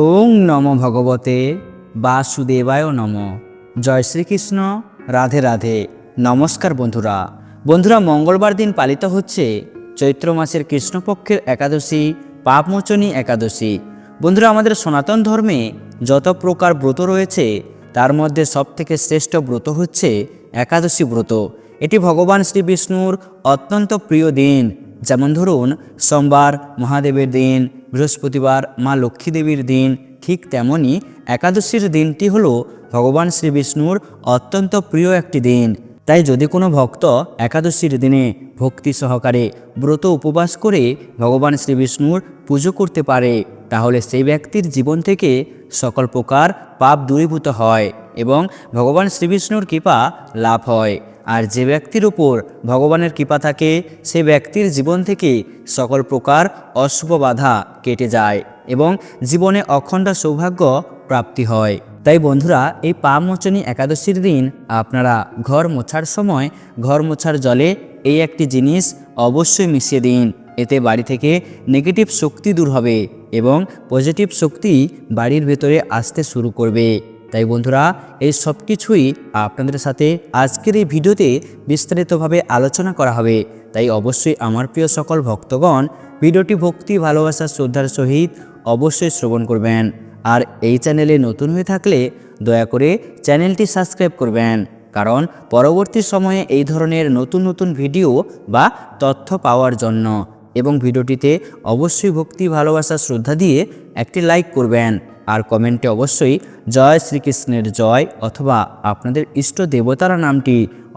ওং নম ভগবতে বাসুদেবায় নম। জয় শ্রীকৃষ্ণ, রাধে রাধে। নমস্কার বন্ধুরা। বন্ধুরা, মঙ্গলবার দিন পালিত হচ্ছে চৈত্র মাসের কৃষ্ণপক্ষের একাদশী, পাপমোচনী একাদশী। বন্ধুরা, আমাদের সনাতন ধর্মে যত প্রকার ব্রত রয়েছে, তার মধ্যে সবথেকে শ্রেষ্ঠ ব্রত হচ্ছে একাদশী ব্রত। এটি ভগবান শ্রী বিষ্ণুর অত্যন্ত প্রিয় দিন। যেমন ধরুন, সোমবার মহাদেবের দিন বৃহস্পতিবার মা লক্ষ্মী দেবীর দিন, ঠিক তেমনই একাদশীর দিনটি হল ভগবান শ্রী বিষ্ণুর অত্যন্ত প্রিয় একটি দিন। তাই যদি কোনো ভক্ত একাদশীর দিনে ভক্তি সহকারে ব্রত উপবাস করে ভগবান শ্রী বিষ্ণুর পুজো করতে পারে, তাহলে সেই ব্যক্তির জীবন থেকে সকল প্রকার পাপ দূরীভূত হয় এবং ভগবান শ্রীবিষ্ণুর কৃপা লাভ হয়। আর যে ব্যক্তির উপর ভগবানের কৃপা থাকে, সে ব্যক্তির জীবন থেকে সকল প্রকার অশুভ বাধা কেটে যায় এবং জীবনে অখণ্ড সৌভাগ্য প্রাপ্তি হয়। তাই বন্ধুরা, এই পামোচনী একাদশীর দিন আপনারা ঘর মোছার সময় ঘর মোছার জলে এই একটি জিনিস অবশ্যই মিশিয়ে দিন। এতে বাড়ি থেকে নেগেটিভ শক্তি দূর হবে এবং পজিটিভ শক্তি বাড়ির ভেতরে আসতে শুরু করবে। তাই বন্ধুরা, এই সব কিছুই আপনাদের সাথে আজকের এই ভিডিওতে বিস্তারিতভাবে আলোচনা করা হবে। তাই অবশ্যই আমার প্রিয় সকল ভক্তগণ, ভিডিওটি ভক্তি, ভালোবাসা, শ্রদ্ধার সহিত অবশ্যই শ্রবণ করবেন। আর এই চ্যানেলে নতুন হয়ে থাকলে দয়া করে চ্যানেলটি সাবস্ক্রাইব করবেন। কারণ পরবর্তী সময়ে এই ধরনের নতুন নতুন ভিডিও বা তথ্য পাওয়ার জন্য এবং ভিডিওটিতে অবশ্যই ভক্তি, ভালোবাসা, শ্রদ্ধা দিয়ে একটি লাইক করবেন। আর কমেন্টে অবশ্যই জয় শ্রীকৃষ্ণের জয় অথবা আপনাদের ইষ্ট দেবতার নামটি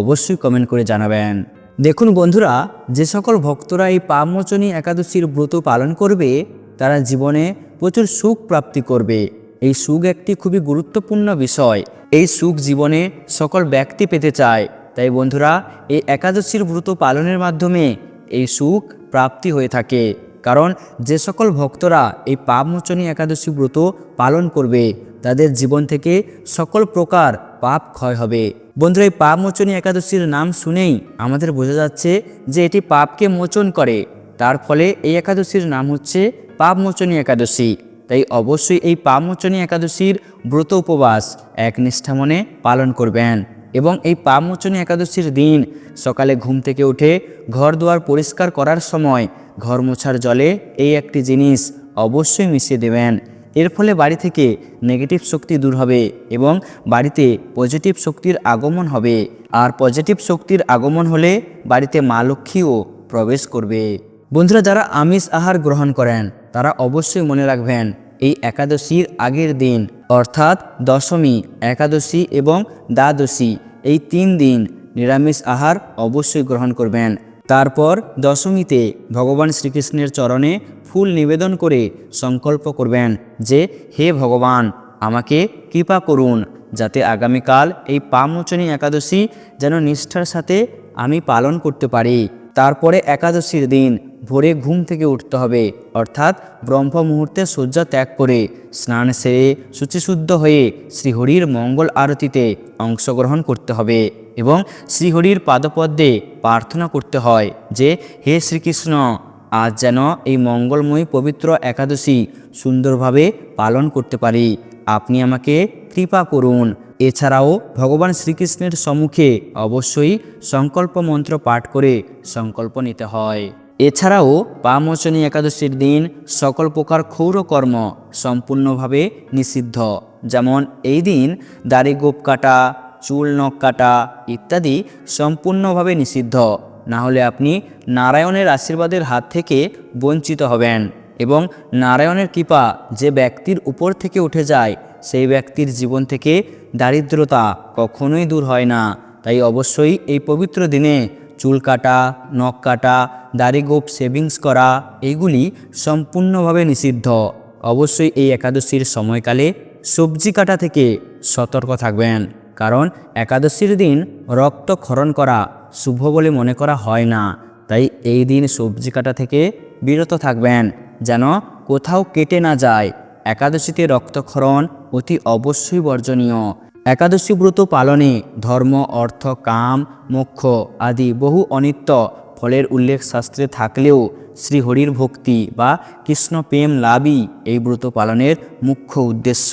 অবশ্যই কমেন্ট করে জানাবেন। দেখুন বন্ধুরা, যে সকল ভক্তরা এই পাপমোচনী একাদশীর ব্রত পালন করবে, তারা জীবনে প্রচুর সুখ প্রাপ্তি করবে। এই সুখ একটি খুবই গুরুত্বপূর্ণ বিষয়। এই সুখ জীবনে সকল ব্যক্তি পেতে চায়। তাই বন্ধুরা, এই একাদশীর ব্রত পালনের মাধ্যমে এই সুখ প্রাপ্তি হয়ে থাকে। কারণ যে সকল ভক্তরা এই পাপমোচনী একাদশী ব্রত পালন করবে, তাদের জীবন থেকে সকল প্রকার পাপ ক্ষয় হবে। বন্ধুরা, এই পাপমোচনী একাদশীর নাম শুনেই আমাদের বোঝা যাচ্ছে যে এটি পাপকে মোচন করে। তার ফলে এই একাদশীর নাম হচ্ছে পাপমোচনী একাদশী। তাই অবশ্যই এই পাপমোচনী একাদশীর ব্রত উপবাস এক নিষ্ঠা মনে পালন করবেন এবং এই পাপমোচনী একাদশীর দিন সকালে ঘুম থেকে উঠে ঘর দুয়ার পরিষ্কার করার সময় ঘর মোছার জলে এই একটি জিনিস অবশ্যই মিশিয়ে দেবেন। এর ফলে বাড়ি থেকে নেগেটিভ শক্তি দূর হবে এবং বাড়িতে পজিটিভ শক্তির আগমন হবে। আর পজিটিভ শক্তির আগমন হলে বাড়িতে মা লক্ষ্মীও প্রবেশ করবে। বন্ধুরা, যারা আমিষ আহার গ্রহণ করেন, তারা অবশ্যই মনে রাখবেন, এই একাদশীর আগের দিন, অর্থাৎ দশমী, একাদশী এবং দ্বাদশী, এই তিন দিন নিরামিষ আহার অবশ্যই গ্রহণ করবেন। তারপর দশমীতে ভগবান শ্রীকৃষ্ণের চরণে ফুল নিবেদন করে সংকল্প করবেন যে, হে ভগবান, আমাকে কৃপা করুন যাতে আগামীকাল এই পামোচনী একাদশী যেন নিষ্ঠার সাথে আমি পালন করতে পারি। তারপরে একাদশীর দিন ভোরে ঘুম থেকে উঠতে হবে। অর্থাৎ ব্রহ্ম মুহূর্তে শয্যা ত্যাগ করে স্নান সেরে শুচিশুদ্ধ হয়ে শ্রীহরির মঙ্গল আরতিতে অংশগ্রহণ করতে হবে। এবং শ্রীহরির পাদপদ্মে প্রার্থনা করতে হয় যে, হে শ্রীকৃষ্ণ, আজ যেন এই মঙ্গলময়ী পবিত্র একাদশী সুন্দরভাবে পালন করতে পারি। আপনি আমাকে কৃপা করুন। এছাড়াও ভগবান শ্রীকৃষ্ণের সম্মুখে অবশ্যই সংকল্প মন্ত্র পাঠ করে সংকল্প নিতে হয়। এছাড়াও পামোচনী একাদশীর দিন সকল প্রকার ক্ষৌরকর্ম সম্পূর্ণভাবে নিষিদ্ধ। যেমন এই দিন দাড়ি গোপ কাটা চুল, নখ কাটা ইত্যাদি সম্পূর্ণভাবে নিষিদ্ধ। না হলে আপনি নারায়ণের আশীর্বাদের হাত থেকে বঞ্চিত হবেন এবং নারায়ণের কৃপা যে ব্যক্তির উপর থেকে উঠে যায়, সেই ব্যক্তির জীবন থেকে দারিদ্রতা কখনোই দূর হয় না। তাই অবশ্যই এই পবিত্র দিনে চুল কাটা, নখ কাটা, দাড়ি গোপ সেভিংস করা, এইগুলি সম্পূর্ণভাবে নিষিদ্ধ। অবশ্যই এই একাদশীর সময়কালে সবজি কাটা থেকে সতর্ক থাকবেন। কারণ একাদশীর দিন রক্ত ক্ষরণ করা শুভ বলে মনে করা হয় না। তাই এই দিন সবজি কাটা থেকে বিরত থাকবেন, যেন কোথাও কেটে না যায়। একাদশীতে রক্তক্ষরণ অতি অবশ্যই বর্জনীয়। একাদশী ব্রত পালনে ধর্ম, অর্থ, কাম, মোক্ষ আদি বহু অনিত্য ফলের উল্লেখ শাস্ত্রে থাকলেও শ্রীহরির ভক্তি বা কৃষ্ণ প্রেম লাভই এই ব্রত পালনের মুখ্য উদ্দেশ্য।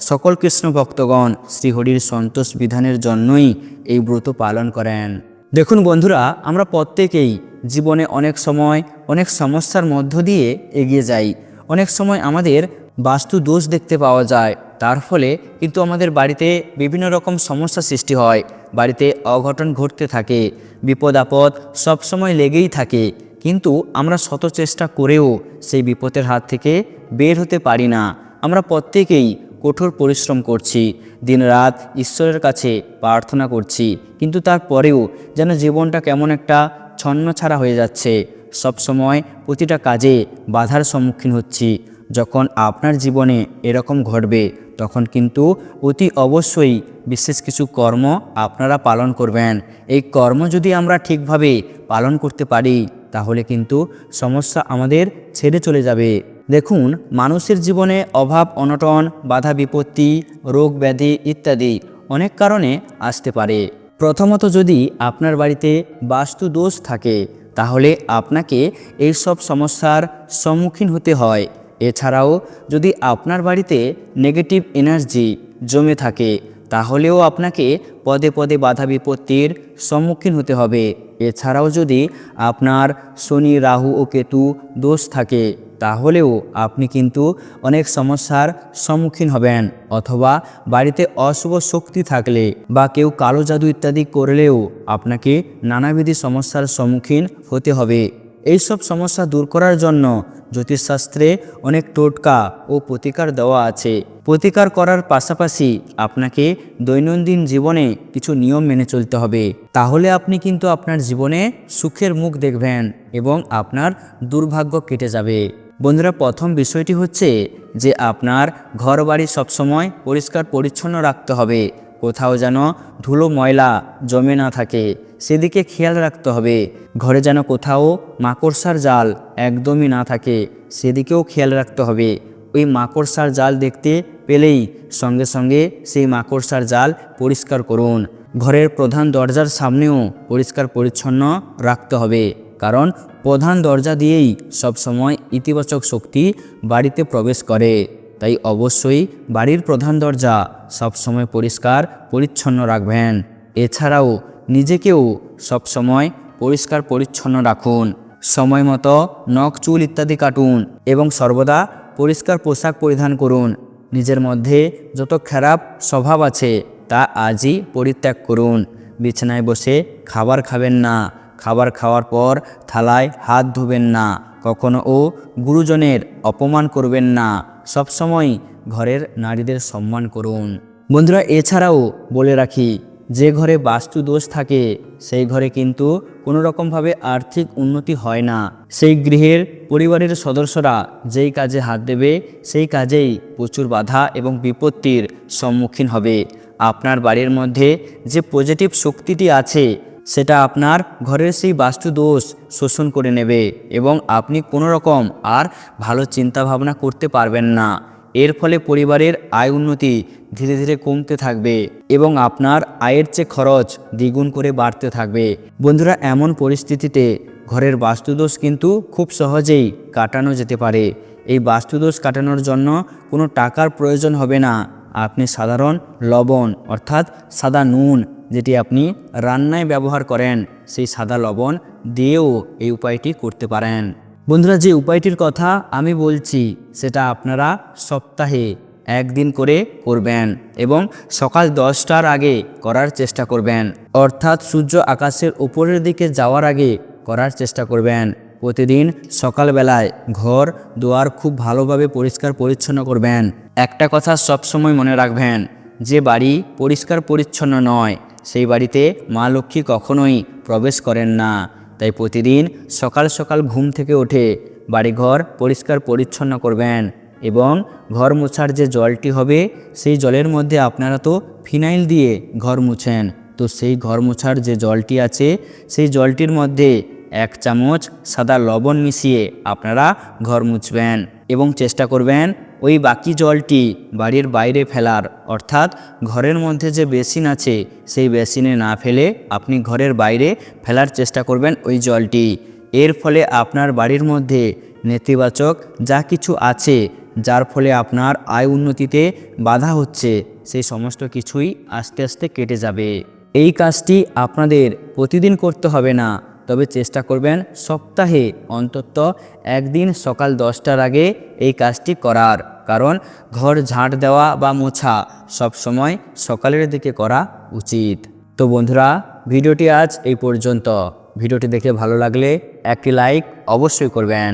সকল কৃষ্ণ ভক্তগণ শ্রীহরির সন্তোষ বিধানের জন্যই এই ব্রত পালন করেন। দেখুন বন্ধুরা, আমরা প্রত্যেকেই জীবনে অনেক সময় অনেক সমস্যার মধ্য দিয়ে এগিয়ে যাই। অনেক সময় আমাদের বাস্তু দোষ দেখতে পাওয়া যায়। তার ফলে কিন্তু আমাদের বাড়িতে বিভিন্ন রকম সমস্যা সৃষ্টি হয়। বাড়িতে অঘটন ঘটতে থাকে, বিপদ আপদ সবসময় লেগেই থাকে। কিন্তু আমরা শত চেষ্টা করেও সেই বিপদের হাত থেকে বের হতে পারি না। আমরা প্রত্যেকেই কঠোর পরিশ্রম করছি, দিনরাত ঈশ্বরের কাছে প্রার্থনা করছি, কিন্তু তারপরেও যেন জীবনটা কেমন একটা ছন্ন ছাড়া হয়ে যাচ্ছে। সবসময় প্রতিটা কাজে বাধার সম্মুখীন হচ্ছি। যখন আপনার জীবনে এরকম ঘটবে, তখন কিন্তু অতি অবশ্যই বিশেষ কিছু কর্ম আপনারা পালন করবেন। এই কর্ম যদি আমরা ঠিকভাবে পালন করতে পারি, তাহলে কিন্তু সমস্যা আমাদের ছেড়ে চলে যাবে। দেখুন, মানুষের জীবনে অভাব, অনটন, বাধা, বিপত্তি, রোগ ব্যাধি ইত্যাদি অনেক কারণে আসতে পারে। প্রথমত যদি আপনার বাড়িতে বাস্তু দোষ থাকে, তাহলে আপনাকে এই সব সমস্যার সম্মুখীন হতে হয়। এছাড়াও যদি আপনার বাড়িতে নেগেটিভ এনার্জি জমে থাকে, তাহলেও আপনাকে পদে পদে বাধা বিপত্তির সম্মুখীন হতে হবে। এছাড়াও যদি আপনার শনি, রাহু ও কেতু দোষ থাকে তাহলেও আপনি কিন্তু অনেক সমস্যার সম্মুখীন হবেন অথবা বাড়িতে অশুভ শক্তি থাকলে বা কেউ কালো জাদু ইত্যাদি করলেও আপনাকে নানাবিধি সমস্যার সম্মুখীন হতে হবে। এইসব সমস্যা দূর করার জন্য জ্যোতিষশাস্ত্রে অনেক টোটকা ও প্রতিকার দেওয়া আছে। প্রতিকার করার পাশাপাশি আপনাকে দৈনন্দিন জীবনে কিছু নিয়ম মেনে চলতে হবে। তাহলে আপনি কিন্তু আপনার জীবনে সুখের মুখ দেখবেন এবং আপনার দুর্ভাগ্য কেটে যাবে। বন্ধুরা, প্রথম বিষয়টি হচ্ছে যে আপনার ঘর বাড়ি সবসময় পরিষ্কার পরিচ্ছন্ন রাখতে হবে। কোথাও যেন ধুলো ময়লা জমে না থাকে, সেদিকে খেয়াল রাখতে হবে। ঘরে যেন কোথাও মাকড়সার জাল একদমই না থাকে, সেদিকেও খেয়াল রাখতে হবে। ওই মাকড়সার জাল দেখতে পেলেই সঙ্গে সঙ্গে সেই মাকড়সার জাল পরিষ্কার করুন। ঘরের প্রধান দরজার সামনেও পরিষ্কার পরিচ্ছন্ন রাখতে হবে। কারণ প্রধান দরজা দিয়েই সবসময় ইতিবাচক শক্তি বাড়িতে প্রবেশ করে। তাই অবশ্যই বাড়ির প্রধান দরজা সবসময় পরিষ্কার, পরিচ্ছন্ন রাখবেন। এছাড়াও নিজেকেও সবসময় পরিষ্কার, পরিচ্ছন্ন রাখুন। সময় মতো নখ, চুল ইত্যাদি কাটুন এবং সর্বদা পরিষ্কার পোশাক পরিধান করুন। নিজের মধ্যে যত খারাপ স্বভাব আছে তা আজই পরিত্যাগ করুন। বিছানায় বসে খাবার খাবেন না। খাবার খাওয়ার পর থালায় হাত ধুবেন না। কখনো ও গুরুজনের অপমান করবেন না। সবসময় ঘরের নারীদের সম্মান করুন। বন্ধুরা, এছাড়াও বলে রাখি, যে ঘরে বাস্তু দোষ থাকে, সেই ঘরে কিন্তু কোনো রকমভাবে আর্থিক উন্নতি হয় না। সেই গৃহের পরিবারের সদস্যরা যেই কাজে হাত দেবে, সেই কাজেই প্রচুর বাধা এবং বিপত্তির সম্মুখীন হবে। আপনার বাড়ির মধ্যে যে পজিটিভ শক্তিটি আছে সেটা আপনার ঘরের সেই বাস্তু দোষ শোষণ করে নেবে এবং আপনি কোনো রকম আর ভালো চিন্তা ভাবনা করতে পারবেন না। এর ফলে পরিবারের আয় উন্নতি ধীরে ধীরে কমতে থাকবে এবং আপনার আয়ের চেয়ে খরচ দ্বিগুণ করে বাড়তে থাকবে। বন্ধুরা, এমন পরিস্থিতিতে ঘরের বাস্তুদোষ কিন্তু খুব সহজেই কাটানো যেতে পারে। এই বাস্তুদোষ কাটানোর জন্য কোনো টাকার প্রয়োজন হবে না। আপনি সাধারণ লবণ অর্থাৎ সাদা নুন যেটি আপনি রান্নায় ব্যবহার করেন, সেই সাদা লবণ দিয়েও এই উপায়টি করতে পারেন। বন্ধুরা, যে উপায়টির কথা আমি বলছি, সেটা আপনারা সপ্তাহে একদিন করে করবেন এবং সকাল দশটার আগে করার চেষ্টা করবেন। অর্থাৎ সূর্য আকাশের উপরের দিকে যাওয়ার আগে করার চেষ্টা করবেন। প্রতিদিন সকালবেলায় ঘর, দুয়ার খুব ভালোভাবে পরিষ্কার পরিচ্ছন্ন করবেন। একটা কথা সবসময় মনে রাখবেন, যে বাড়ি পরিষ্কার পরিচ্ছন্ন নয় সেই বাড়িতে মা লক্ষ্মী কখনোই প্রবেশ করেন না। তাই প্রতিদিন সকাল সকাল ঘুম থেকে উঠে বাড়িঘর পরিষ্কার পরিচ্ছন্ন করবেন এবং ঘর মোছার যে জলটি হবে, সেই জলের মধ্যে আপনারা তো ফিনাইল দিয়ে ঘর মুছেন। তো সেই ঘর মোছার যে জলটি আছে, সেই জলটির মধ্যে এক চামচ সাদা লবণ মিশিয়ে আপনারা ঘর মুছবেন এবং চেষ্টা করবেন ওই বাকি জলটি বাড়ির বাইরে ফেলার, অর্থাৎ ঘরের মধ্যে যে বেসিন আছে, সেই বেসিনে না ফেলে আপনি ঘরের বাইরে ফেলার চেষ্টা করবেন ওই জলটি। এর ফলে আপনার বাড়ির মধ্যে নেতিবাচক যা কিছু আছে, যার ফলে আপনার আয় উন্নতিতে বাধা হচ্ছে, সেই সমস্ত কিছুই আস্তে আস্তে কেটে যাবে। এই কাজটি আপনাদের প্রতিদিন করতে হবে না তবে চেষ্টা করবেন সপ্তাহে অন্তত একদিন সকাল দশটার আগে এই কাজটি করার। কারণ ঘর ঝাঁট দেওয়া বা মোছা সবসময় সকালের দিকে করা উচিত। তো বন্ধুরা, ভিডিওটি আজ এই পর্যন্ত। ভিডিওটি দেখে ভালো লাগলে একটি লাইক অবশ্যই করবেন।